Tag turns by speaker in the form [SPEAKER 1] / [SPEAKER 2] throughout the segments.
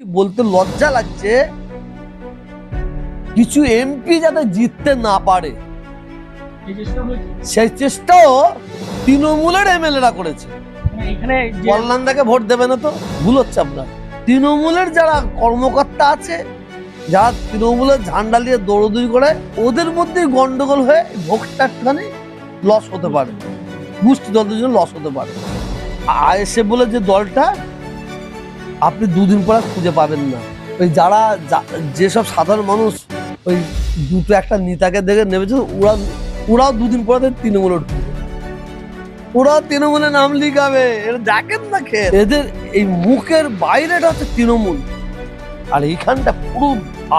[SPEAKER 1] বলতে লজ্জা লাগছে? কিছু এমপি যাতে জিততে না পারে। সেই চেষ্টাও তৃণমূলের এমএলএরা করেছে।
[SPEAKER 2] মানে
[SPEAKER 1] কল্যাণদাকে ভোট দেবে না তো? ভুল হচ্ছে আপনার। তৃণমূলের যারা কর্মকর্তা আছে যারা তৃণমূলের ঝান্ডা দিয়ে দৌড়দৌড়ি করে ওদের মধ্যেই গন্ডগোল হয়ে ভোটটা একটুখানি লস হতে পারে। বুস্ট দলদের জন্য লস হতে পারে। আইএসএফ বলে যে দলটা আপনি দুদিন পরে খুঁজে পাবেন না। ওই যারা যেসব সাধারণ মানুষ ওই দুটো একটা নেতাকে দেখে নেমেছে, ওরা, ওরাও দুদিন পরে তৃণমূলে ওরা তৃণমূলে নাম লিখাবে, এরা দেখেন না খেয়ে এদের এই মুখের বাইরেটা হচ্ছে তৃণমূল। আর এইখানটা পুরো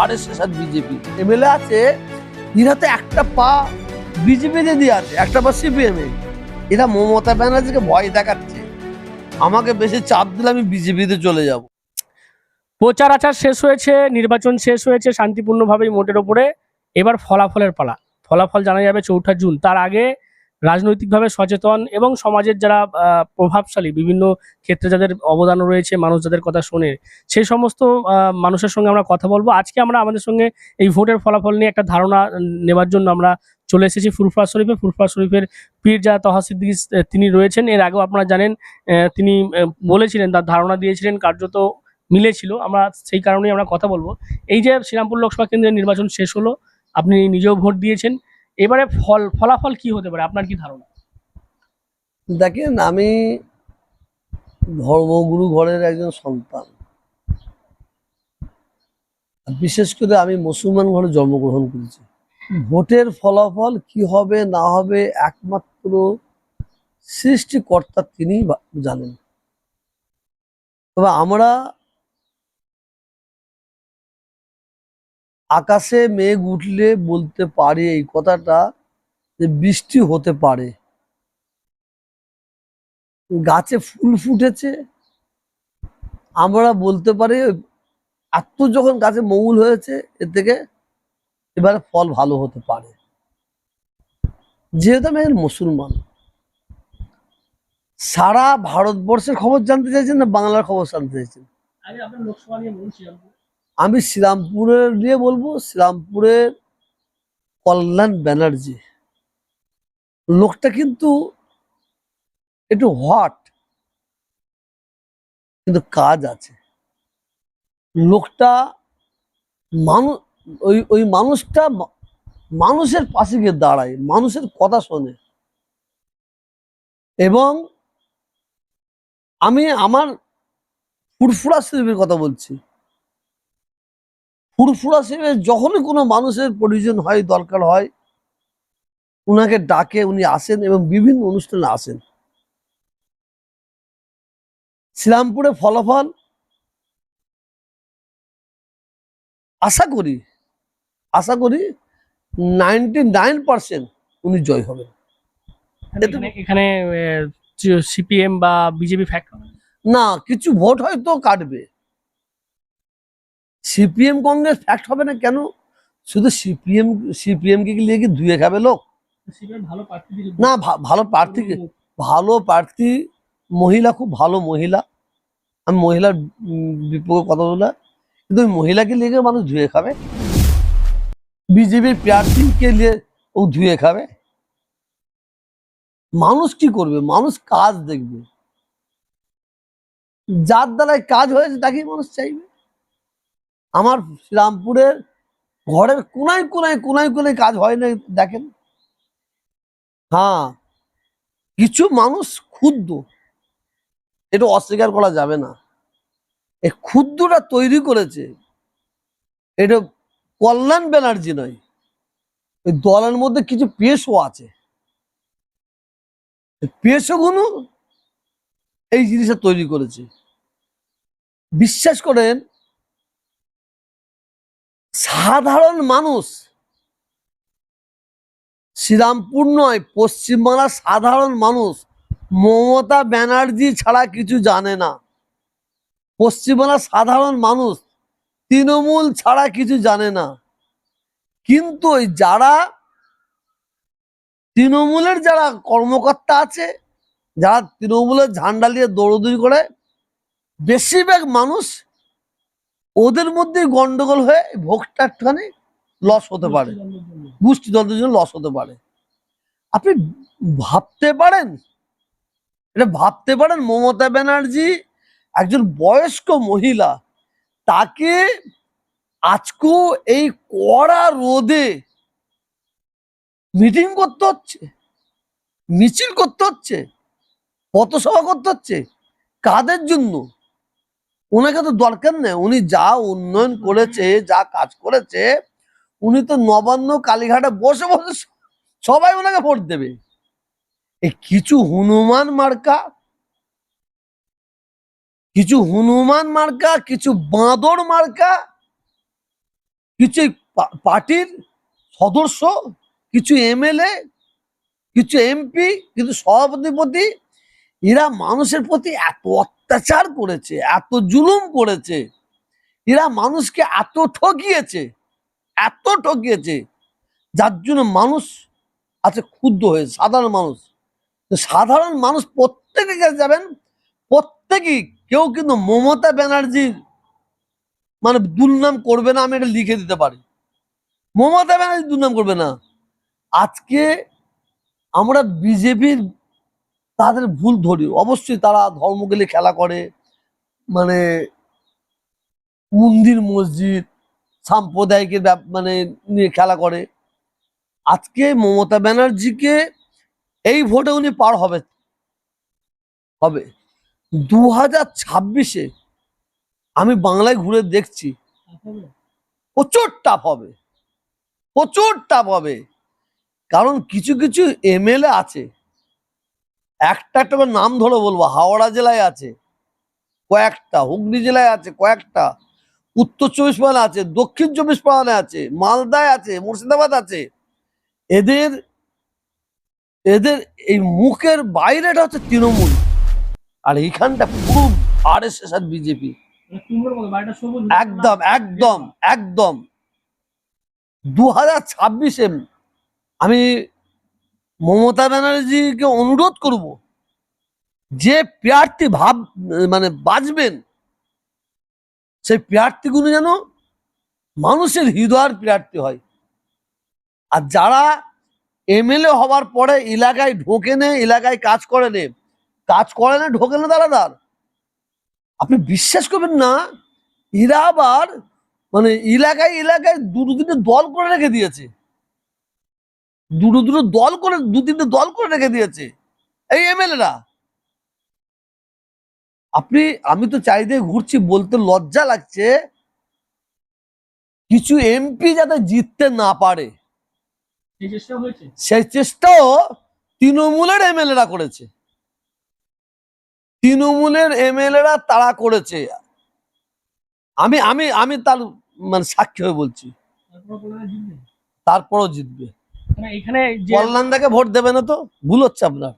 [SPEAKER 1] আর এস এস আর বিজেপি এমএলএ আছে, এরা তো একটা পা বিজেপিতে দিয়ে আছে, একটা পা সিপিএম এরা মমতা ব্যানার্জিকে ভয় দেখাচ্ছে। আমাকে বেশি চাপ দিলে আমি বিজেপিতে চলে যাব।
[SPEAKER 2] প্রচার আচার শেষ হয়েছে, নির্বাচন শেষ হয়েছে শান্তিপূর্ণভাবেই মোটের ওপরে। এবার ফলাফলের পালা। ফলাফল জানা যাবে চৌঠা জুন। তার আগে রাজনৈতিকভাবে সচেতন এবং সমাজের যারা প্রভাবশালী, বিভিন্ন ক্ষেত্রে যাদের অবদান রয়েছে, মানুষ যাদের কথা শোনে সেই সমস্ত মানুষের সঙ্গে আমরা কথা বলব। আজকে আমরা আমাদের সঙ্গে এই ভোটের ফলাফল নিয়ে একটা ধারণা নেবার জন্য আমরা চলে এসেছি ফুরফুরা শরীফে। ফুরফুরা শরীফের পীর যা তহাসিদ্দিক তিনি রয়েছেন। এর আগেও আপনারা জানেন তিনি বলেছিলেন, তার ধারণা দিয়েছিলেন, কার্যত মিলেছিল। আমরা সেই কারণেই আমরা কথা বলব। এই যে শ্রীরামপুর লোকসভা কেন্দ্রের নির্বাচন শেষ হলো, আপনি নিজেও ভোট দিয়েছেন। এবারে ফল, ফলাফল কি হতে পারে? আপনার কি ধারণা?
[SPEAKER 1] দেখেন, আমি ধর্মগুরু ঘরের একজন সন্তান। বিশেষ করে আমি মুসলমান ঘরে জন্মগ্রহণ করেছি। ভোটের ফলাফল কি হবে, না হবে, একমাত্র সৃষ্টিকর্তা তিনি জানেন। তবে আমরা আকাশে মেঘ উঠলে বলতে পারি এই কথাটা যে বৃষ্টি হতে পারে। গাছে ফুল ফুটেছে। আমরা বলতে পারি এত যখন গাছে মৌল হয়েছে, এর থেকে এবারে ফল ভালো হতে পারে। যেহেতু আমি মুসলমান, সারা ভারতবর্ষের খবর জানতে চাইছেন না বাংলার খবর জানতে চাইছেন?
[SPEAKER 2] লোকসভা নিয়ে
[SPEAKER 1] আমি শ্রীরামপুরের নিয়ে বলব, শ্রীরামপুরের কল্যাণ ব্যানার্জি। লোকটা কিন্তু একটু হট কিন্তু কাজ আছে। লোকটা মানুষ ওই ওই মানুষটা মানুষের পাশে গিয়ে দাঁড়ায়, মানুষের কথা শোনে। এবং আমি আমার ফুরফুরা শিল্পের কথা বলছি। ফুরফুরা শিল্পের যখনই কোনো মানুষের প্রয়োজন হয় দরকার হয় উনাকে ডাকে উনি আসেন এবং বিভিন্ন অনুষ্ঠানে আসেন। শ্রীরামপুরে ফলাফল? আশা করি আশা করি নাইনটি নাইন পার্সেন্ট উনি জয় হবেন।
[SPEAKER 2] এখানে এখানে সিপিএম বা বিজেপি ফ্যাক্ট
[SPEAKER 1] না কিছু ভোট হয়তো কাটবে। সিপিএম কংগ্রেস ফ্যাক্ট হবে না কেন? শুধু সিপিএম সিপিএম কে নিয়ে কি ধুয়ে খাবে লোক? না ভালো প্রার্থী ভালো প্রার্থী মহিলা খুব ভালো মহিলা। আমি মহিলার বিপক্ষে কথা বলে কিন্তু ওই মহিলাকে নিয়ে মানুষ ধুয়ে খাবে। বিজেপির প্রার্থীকে নিয়ে ও ধুয়ে খাবে? মানুষ কি করবে? মানুষ কাজ দেখবে। যার দ্বারাই কাজ হয়েছে তাকেই মানুষ চাইবে। আমার শ্রীরামপুরের ঘরের কোনায় কোনায় কোনায় কোনায় কাজ হয় না দেখেন। হ্যাঁ কিছু মানুষ ক্ষুদ্র এটা অস্বীকার করা যাবে না। এই ক্ষুদ্রটা তৈরি করেছে, এটা কল্যাণ ব্যানার্জি নয়, ওই দলের মধ্যে কিছু পেশও আছে। পেশগুলো এই জিনিসটা তৈরি করেছে। বিশ্বাস করেন সাধারণ মানুষ। শ্রীরামপুর নয়, পশ্চিমবাংলার সাধারণ মানুষ। মমতা ব্যানার্জি ছাড়া কিছু জানে না। পশ্চিমবাংলার সাধারণ মানুষ তৃণমূল ছাড়া কিছু জানে না। কিন্তু যারা তৃণমূলের যারা কর্মকর্তা আছে, যারা তৃণমূলের ঝান্ডা নিয়ে দৌড়দৌড়ি করে, বেশিরভাগ মানুষ ওদের মধ্যে গন্ডগোল হয়ে ভোটটা একটুখানি লস হতে পারে। গোষ্ঠীদ্বন্দ্বের জন্য লস হতে পারে। আপনি ভাবতে পারেন এটা ভাবতে পারেন মমতা ব্যানার্জি একজন বয়স্ক মহিলা তাকে আজকেও এই কড়া রোদে মিটিং করতে হচ্ছে মিছিল করতে হচ্ছে পথসভা করতে হচ্ছে কাদের জন্য? ওনাকে তো দরকার নেই। উনি যা উন্নয়ন করেছে, যা কাজ করেছে, উনি তো নবান্ন কালীঘাটে বসে বসে সবাই ওনাকে ভোট দেবে। কিছু হনুমান মার্কা, কিছু হনুমান মার্কা, কিছু বাঁদর মার্কা, কিছু পার্টির সদস্য, কিছু এমএলএ, কিছু এমপি কিছু সভাপতিপতি এরা মানুষের প্রতি এত অত্যাচার করেছে, এত জুলুম করেছে, এরা মানুষকে এত ঠকিয়েছে এত ঠকিয়েছে, যার জন্য মানুষ আছে ক্ষুদ্র হয়ে, সাধারণ মানুষ। সাধারণ মানুষ প্রত্যেকের কাছে যাবেন, প্রত্যেকেই, কেউ কিন্তু মমতা ব্যানার্জির মানে দুর্নাম করবে না, আমি এটা লিখে দিতে পারি। মমতা ব্যানার্জি দুর্নাম করবে না। আজকে আমরা বিজেপির তাদের ভুল ধরি। অবশ্যই তারা ধর্মকে নিয়ে খেলা করে। মানে মন্দির, মসজিদ সাম্প্রদায়িকের মানে নিয়ে খেলা করে। আজকে মমতা ব্যানার্জিকে এই ভোটে উনি পার হবে হবে। দু হাজার ছাব্বিশে আমি বাংলায় ঘুরে দেখছি, প্রচুর টাফ হবে, প্রচুর টাফ হবে। কারণ কিছু কিছু এমএলএ আছে একটা একটা নাম ধরে বলব। হাওড়া জেলায় আছে, কয়েকটা, হুগলি জেলায় আছে কয়েকটা, উত্তর চব্বিশ পরগনা আছে, দক্ষিণ চব্বিশ পরগনা আছে, মালদায় আছে, মুর্শিদাবাদ আছে। এদের এদের এই মুখের বাইরেটা হচ্ছে তৃণমূল। আর এইখানটা পুরো আর এস এস আর বিজেপি একদম একদম একদম। দু হাজার ছাব্বিশে আমি মমতা ব্যানার্জিকে অনুরোধ করব যে প্রার্থী ভাব মানে বাঁচবেন সেই প্রার্থীগুলো যেন মানুষের হৃদয়ের প্রার্থী হয়। আর যারা এমএলএ হওয়ার পরে এলাকায় ঢোকে নে, এলাকায় কাজ করে নে, কাজ করে না, ঢোকে না তার আপনি বিশ্বাস করবেন না, এরা আবার মানে এলাকায় এলাকায় তিনটে দল করে রেখে দিয়েছে। দুটো দুটো দল করে দু তিনটে দল করে রেখে দিয়েছে। এই এমএলএরা। আপনি আমি তো চারিদিকে ঘুরছি বলতে লজ্জা লাগছে। কিছু এমপি যাতে জিততে না পারে। সেই চেষ্টাও তৃণমূলের এমএলএরা করেছে। তৃণমূলের এমএলএরা তারা করেছে। আমি আমি আমি তার মানে সাক্ষী হয়ে বলছি। তারপরও জিতবে।
[SPEAKER 2] এখানে যে
[SPEAKER 1] কল্যাণদাকে ভোট দেবে না তো? ভুল হচ্ছে আপনার।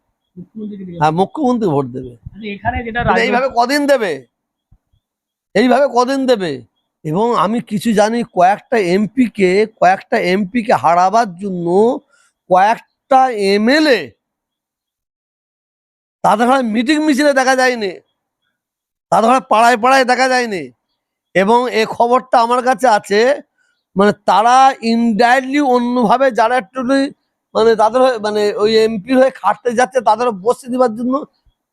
[SPEAKER 1] হ্যাঁ মুখ্যমন্ত্রী ভোট দেবে।
[SPEAKER 2] এখানে যেটা
[SPEAKER 1] এইভাবে কদিন দেবে? এইভাবে কদিন দেবে? এবং আমি কিছু জানি কয়েকটা এমপি কে কয়েকটা এমপি কে হারাবার জন্য কয়েকটা এমএলএ তাদের ঘরে মিটিং মিছিলে দেখা যায়নি। তাদের ঘরে পাড়ায় পাড়ায় দেখা যায়নি। এবং এ খবরটা আমার কাছে আছে মানে তারা ইনডাইরেক্টলি অন্যভাবে যারা একটু মানে তাদের মানে ওই এমপির হয়ে খাটতে যাচ্ছে, তাদের বসে দিবার জন্য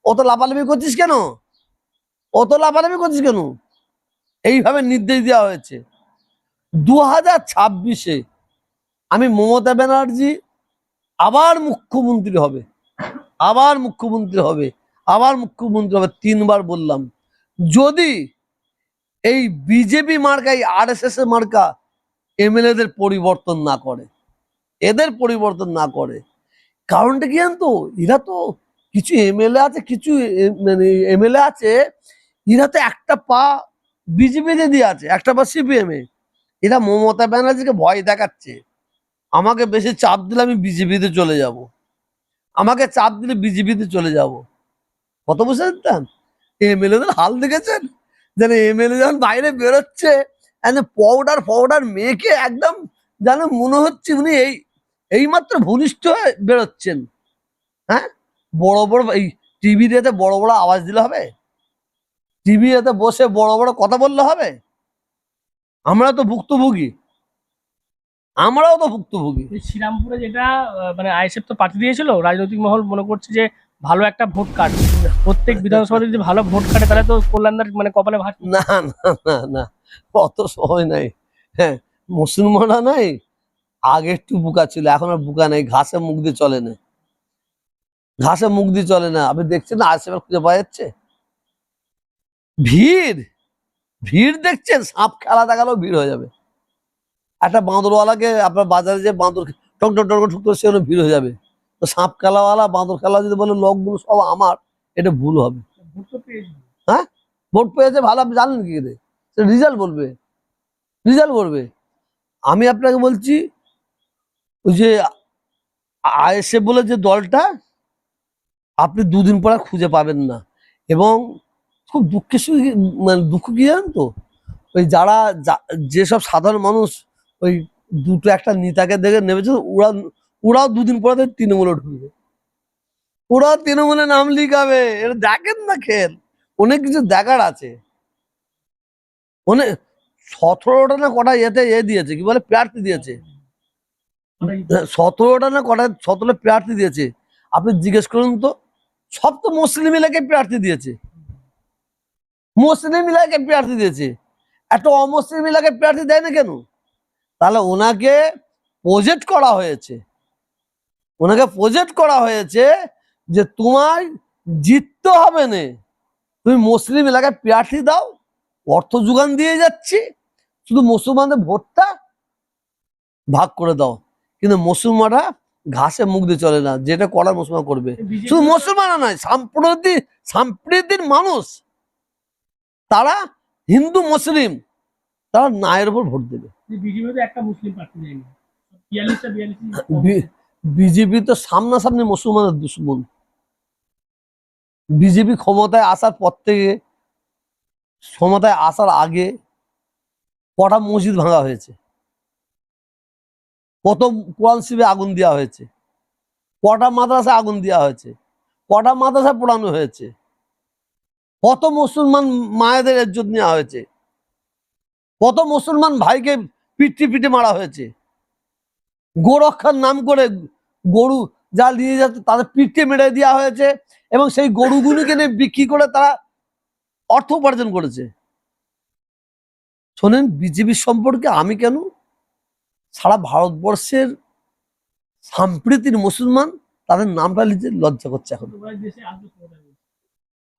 [SPEAKER 1] অত লাফালাফি করছিস কেন? অত লাফালাফি করছিস কেন? এইভাবে নির্দেশ দেওয়া হয়েছে। দু হাজার ছাব্বিশে আমি মমতা ব্যানার্জি আবার মুখ্যমন্ত্রী হবে। আবার মুখ্যমন্ত্রী হবে। আবার মুখ্যমন্ত্রী হবে, তিনবার বললাম। যদি এই বিজেপি মার্কা, এই আর এস এস মার্কা এমএলএদের পরিবর্তন না করে, এদের পরিবর্তন না করে। কারণটা কি জানতো? এরা তো কিছু এমএলএ আছে, কিছু মানে এমএলএ আছে, এরা তো একটা পা বিজেপিতে দিয়ে আছে, একটা পা সিপিএম এরা মমতা ব্যানার্জিকে ভয় দেখাচ্ছে। আমাকে বেশি চাপ দিলে আমি বিজেপিতে চলে যাব। আমাকে চাপ দিলে বিজেপিতে চলে যাব। কত বসে দিতাম এমএলএদের হাল দেখেছেন? যেন এমএলএ যখন বাইরে বেরোচ্ছে পাউডার পাউডার মেখে একদম যেন মনে হচ্ছে উনি এই এইমাত্র ভূমিষ্ঠ হয়ে বেরোচ্ছেন। হ্যাঁ? বড় বড় এই টিভিতে এতে বড় বড় আওয়াজ দিলে হবে? টিভি এতে বসে বড় বড় কথা বললে হবে? আমরা তো ভুক্তভোগী। আমরাও তো ভুক্তভোগী।
[SPEAKER 2] শ্রীরামপুরে যেটা মানে আইএসএফ তো পাঠিয়ে দিয়েছিল রাজনৈতিক মহল মনে করছে যে ভালো একটা ভোট কার্ড। প্রত্যেক বিধানসভাতে যদি ভালো ভোট কাটে তাহলে তো কল্যাণদার মানে কপালে ভাত।
[SPEAKER 1] না না না না। অত সময় নাই। হ্যাঁ মুসলমানরা নাই আগে একটু বুকা ছিল এখন আর বুকা নাই ঘাসে মুখ দিয়ে চলে না। ঘাসে মুখ দিয়ে চলে না। আপনি দেখছেন না আশেপাশে খুঁজে পাওয়া যাচ্ছে? ভিড়! ভিড় দেখছেন সাপ খেলা দেখালেও ভিড় হয়ে যাবে। একটা বাঁদরওয়ালাকে আপনার বাজারে যে বাঁদর টক টক টক ঠুক করে ভিড় হয়ে যাবে। তো সাপ খেলাওয়ালা বাঁদর খেলা যদি বলে লোকগুলো সব আমার এটা ভুল হবে।
[SPEAKER 2] পেয়েছি।
[SPEAKER 1] ভোট পেয়েছে ভালো আপনি জানেন কি সে রেজাল্ট বলবে রেজাল্ট করবে। আমি আপনাকে বলছি, ওই যে আইএসএফ বলে যে দলটা, আপনি দুদিন পরে খুঁজে পাবেন না। এবং খুব দুঃখের সঙ্গে মানে দুঃখ কি জানেন তো? ওই যারা যেসব সাধারণ মানুষ, ওই দুটো একটা নেতাকে দেখে নেমেছে, ওরা, ওরাও দুদিন পরে তৃণমূলে ঢুকবে। ওরাও তৃণমূলে নাম লিখাবে। এটা দেখেন না খেল। অনেক কিছু দেখার আছে। অনেক সতেরোটা না কটা ইয়েতে ইয়ে দিয়েছে, কি বলে, প্রার্থী দিয়েছে। সতেরোটা না কটা সতেরো প্রার্থী দিয়েছে। আপনি জিজ্ঞেস করুন তো, সব তো মুসলিম এলাকায় প্রার্থী দিয়েছে। মুসলিম এলাকায় প্রার্থী দিয়েছে। একটা অমুসলিম এলাকায় প্রার্থী দেয় না কেন? তাহলে ওনাকে প্রজেক্ট করা হয়েছে। ওনাকে প্রজেক্ট করা হয়েছে যে তোমায় জিততে হবে না। তুমি মুসলিম এলাকায় প্রার্থী দাও অর্থ যোগান দিয়ে যাচ্ছি শুধু মুসলমানদের ভোটটা ভাগ করে দাও। কিন্তু মুসলমানরা ঘাসে মুখ দিয়ে চলে না যেটা করার মুসলমান করবে। শুধু মুসলমান নয় সাম্প্রতিক সাম্প্রতিক মানুষ তারা হিন্দু মুসলিম তারা নায়ের উপর ভোট দেবে।
[SPEAKER 2] বিজেপি তো
[SPEAKER 1] সামনাসামনি মুসলমানের দুশ্মন। বিজেপি ক্ষমতায় আসার পর থেকে ক্ষমতায় আসার আগে কটা মসজিদ ভাঙা হয়েছে? কত কোরআন শিবে আগুন দেওয়া হয়েছে? কটা মাদ্রাসা আগুন দেওয়া হয়েছে? কটা মাদ্রাসা পোড়ানো হয়েছে? কত মুসলমান মায়েদের ইজ্জত নেওয়া হয়েছে? কত মুসলমান ভাইকে পিটি পিটে মারা হয়েছে? গোরক্ষার নাম করে গরু যা নিয়ে যাচ্ছে, তাদের পিঠে মেরে দেওয়া হয়েছে এবং সেই গরুগুলিকে নিয়ে বিক্রি করে তারা অর্থ উপার্জন করেছে। শোনেন, বিজেপি সম্পর্কে আমি কেন? সারা ভারতবর্ষের সাম্প্রতিক মুসলমান, তাদের নামটা লিখতে লজ্জা করছে এখন।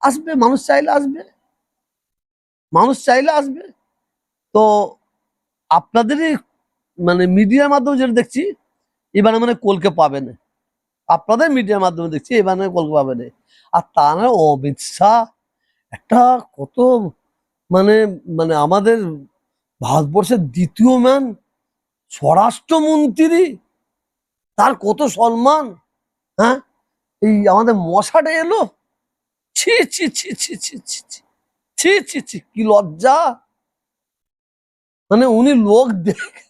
[SPEAKER 2] আসবে,
[SPEAKER 1] মানুষ চাইলে আসবে। মানুষ চাইলে আসবে। তো আপনাদেরই মানে মিডিয়ার মাধ্যমে যেটা দেখছি, এবারে মানে কলকে পাবে না। আপনাদের মিডিয়ার মাধ্যমে দেখছি, এবারে কলকে পাবে না। আর তারা অমিত শাহ একটা কত মানে মানে আমাদের ভারতবর্ষের দ্বিতীয় ম্যান স্বরাষ্ট্রমন্ত্রী তার কত সম্মান হ্যাঁ এই আমাদের মশাটা এলো ছি ছি ছি ছি ছি ছি ছি ছি ছি কি লজ্জা মানে উনি লোক দেখে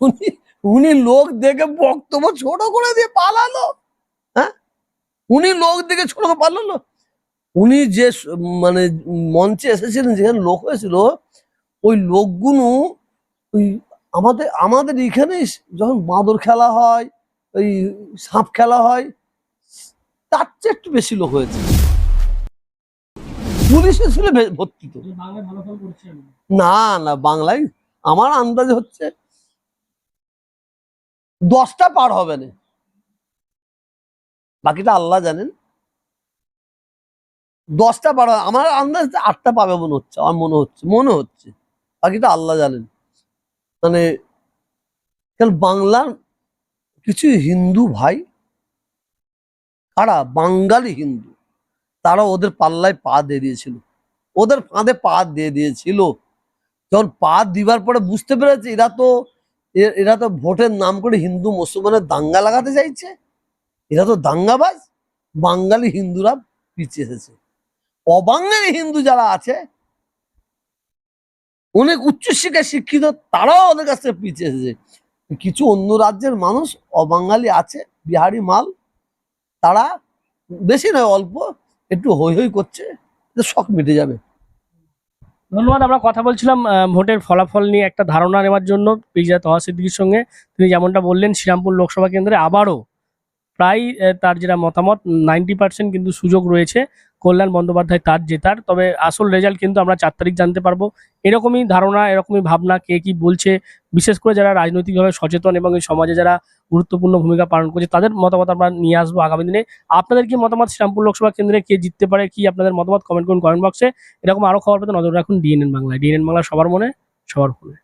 [SPEAKER 1] উনি উনি লোক দেখে বক্তব্য ছোট করে দিয়ে পালালো হ্যাঁ উনি লোক দেখে ছোট করে পালালো উনি যে মানে মঞ্চে এসেছিলেন, যেখানে লোক হয়েছিল, ওই লোকগুলো ওই আমাদের আমাদের এখানে যখন বাঁদর খেলা হয়, ওই সাপ খেলা হয়, তার চেয়ে একটু বেশি লোক হয়েছে। পুলিশে ছিল ভর্তি তো। না না, বাংলায় আমার আন্দাজ হচ্ছে দশটা পার হবে না। বাকিটা আল্লাহ জানেন। দশটা হবে- আমার আন্দাজ আটটা পাবে মনে হচ্ছে, আমার মনে হচ্ছে মনে হচ্ছে। বাকিটা আল্লাহ জানেন। মানে বাংলার কিছু হিন্দু ভাই, কারা? বাঙালি হিন্দু। তারা ওদের পাল্লায় পা দিয়ে দিয়েছিল। ওদের ফাঁদে পা দিয়ে দিয়েছিল। যখন পা দিবার পরে বুঝতে পেরেছে, এরা তো এরা তো ভোটের নাম করে হিন্দু মুসলমানের দাঙ্গা লাগাতে চাইছে। এরা তো দাঙ্গাবাজ। বাঙালি হিন্দুরা পিছিয়ে এসেছে। অবাঙালি হিন্দু যারা আছে, অনেক উচ্চশিক্ষায় শিক্ষিত, তারাও ওদের কাছ এসেছে। কিছু অন্য রাজ্যের মানুষ অবাঙালি আছে, বিহারি মাল, তারা বেশি নয়, অল্প একটু হই হই করছে শখ মিটে যাবে।
[SPEAKER 2] ধন্যবাদ, আমরা কথা বলছিলাম ভোটের ফলাফল নিয়ে একটা ধারণা নেওয়ার জন্য পিজা তহা সিদ্দিকির সঙ্গে। তিনি যেমনটা বললেন, শ্রীরামপুর লোকসভা কেন্দ্রে আবারও প্রায় তার যেটা মতামত নাইনটি পার্সেন্ট কিন্তু সুযোগ রয়েছে। কল্যাণ বন্দ্যোপাধ্যায় তার জেতার, তবে আসল রেজাল্ট কিন্তু আমরা চার তারিখ জানতে পারব। এরকমই ধারণা, এরকমই ভাবনা কে কি বলছে, বিশেষ করে যারা রাজনৈতিকভাবে সচেতন এবং এই সমাজে যারা গুরুত্বপূর্ণ ভূমিকা পালন করছে, তাদের মতামত আমরা নিয়ে আসব আগামী দিনে। আপনাদের কি মতামত শ্রীরামপুর লোকসভা কেন্দ্রে কে জিততে পারে, কি আপনাদের মতামত কমেন্ট করুন কমেন্ট বক্সে এরকম আরও খবর পেতে নজর রাখুন ডিএনএন বাংলায়। ডিএনএন বাংলা সবার মনে, সবার ফোনে।